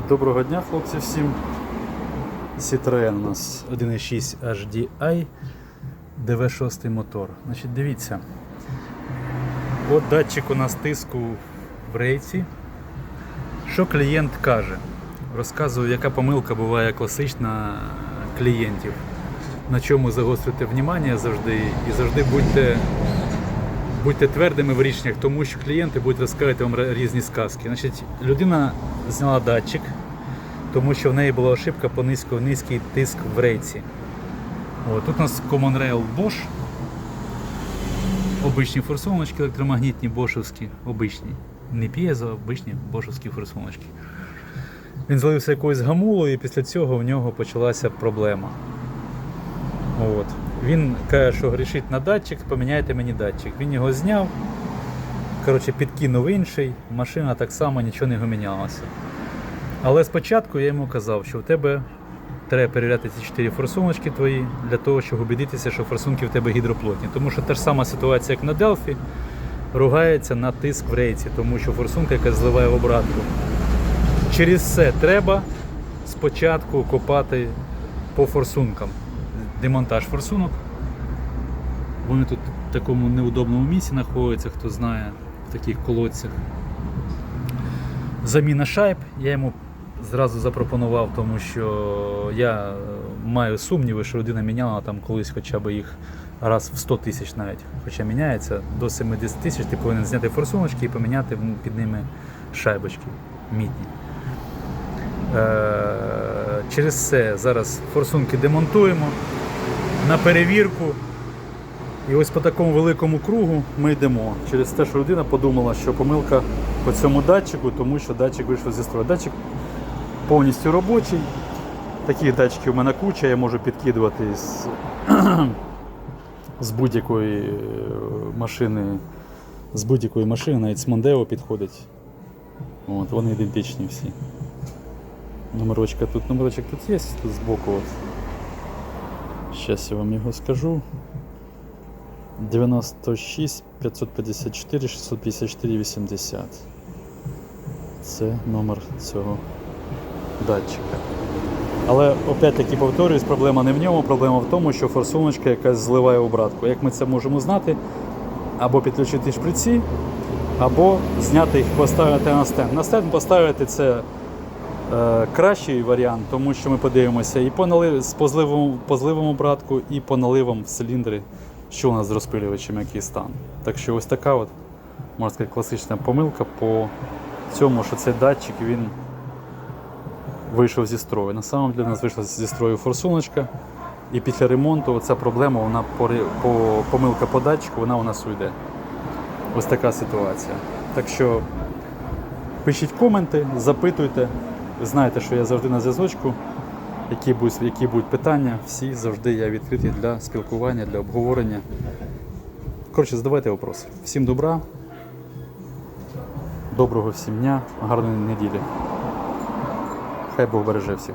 Значить, доброго дня, хлопці, всім. Citroen у нас 1.6 HDI, DV6 мотор. Значить, дивіться. От датчик у нас тиску в рейці. Що клієнт каже? Розказую, яка помилка буває класична клієнтів. На чому загострюйте внимання завжди і завжди будьте будьте твердими в рішеннях, тому що клієнти будуть розказувати вам різні сказки. Значить, людина зняла датчик, тому що в неї була ошибка по низько, низький тиск в рейці. От, тут у нас Common Rail Bosch. Обичні форсуночки електромагнітні бошовські, обичні. Не п'єзо, обичні бошовські форсуночки. Він злився якоюсь гамулою, і після цього в нього почалася проблема. От. Він каже, що грішить на датчик, поміняйте мені датчик. Він його зняв, коротше, підкинув інший, машина так само нічого не помінялася. Але спочатку я йому казав, що в тебе треба перевіряти ці чотири форсуночки твої для того, щоб убедитися, що форсунки в тебе гідроплотні. Тому що та ж сама ситуація, як на Делфі, ругається на тиск в рейці, тому що форсунка, яка зливає в обратку. Через це треба спочатку копати по форсункам. Демонтаж форсунок. Вони тут в такому неудобному місці знаходяться, хто знає, в таких колодцях. Заміна шайб я йому зразу запропонував, тому що я е, маю сумніви, що людина міняла там колись хоча б їх раз в 100 тисяч навіть. Хоча міняється до 70 тисяч, ти повинен зняти форсуночки і поміняти під ними шайбочки мідні. Е, Через це зараз форсунки демонтуємо на перевірку. І ось по такому великому кругу ми йдемо. Через те, що людина подумала, що помилка по цьому датчику, тому що датчик вийшов зі строю. Датчик повністю робочий. Таких датчиків у мене куча, я можу підкидувати з, з будь-якої е, машини, з будь-якої машини, навіть з Мондео підходить. От, вони ідентичні всі. Номерочка тут, номерочок тут є, тут збоку. От. Зараз я вам його скажу. 96 554 654 80. Це номер цього датчика. Але опять-таки повторюсь, проблема не в ньому, проблема в тому, що форсуночка якась зливає обратку. Як ми це можемо знати? Або підключити шприці, або зняти їх, поставити на стенд. На стенд поставити це кращий варіант, тому що ми подивимося і по, налив, з- по, зливому, по зливому братку, і по наливам в циліндри, що у нас з розпилювачем, який стан. Так що ось така от, можна сказати, класична помилка по цьому, що цей датчик він вийшов зі строю. На самом у нас вийшла зі строю форсуночка. І після ремонту ця проблема, вона по, по помилка по датчику, вона у нас уйде. Ось така ситуація. Так що пишіть коменти, запитуйте. Знаєте, що я завжди на зв'язочку. Які будуть, які будуть питання, всі завжди я відкритий для спілкування, для обговорення. Коротше, задавайте вопроси. Всім добра, доброго всім дня, гарної неділі. Хай Бог береже всіх.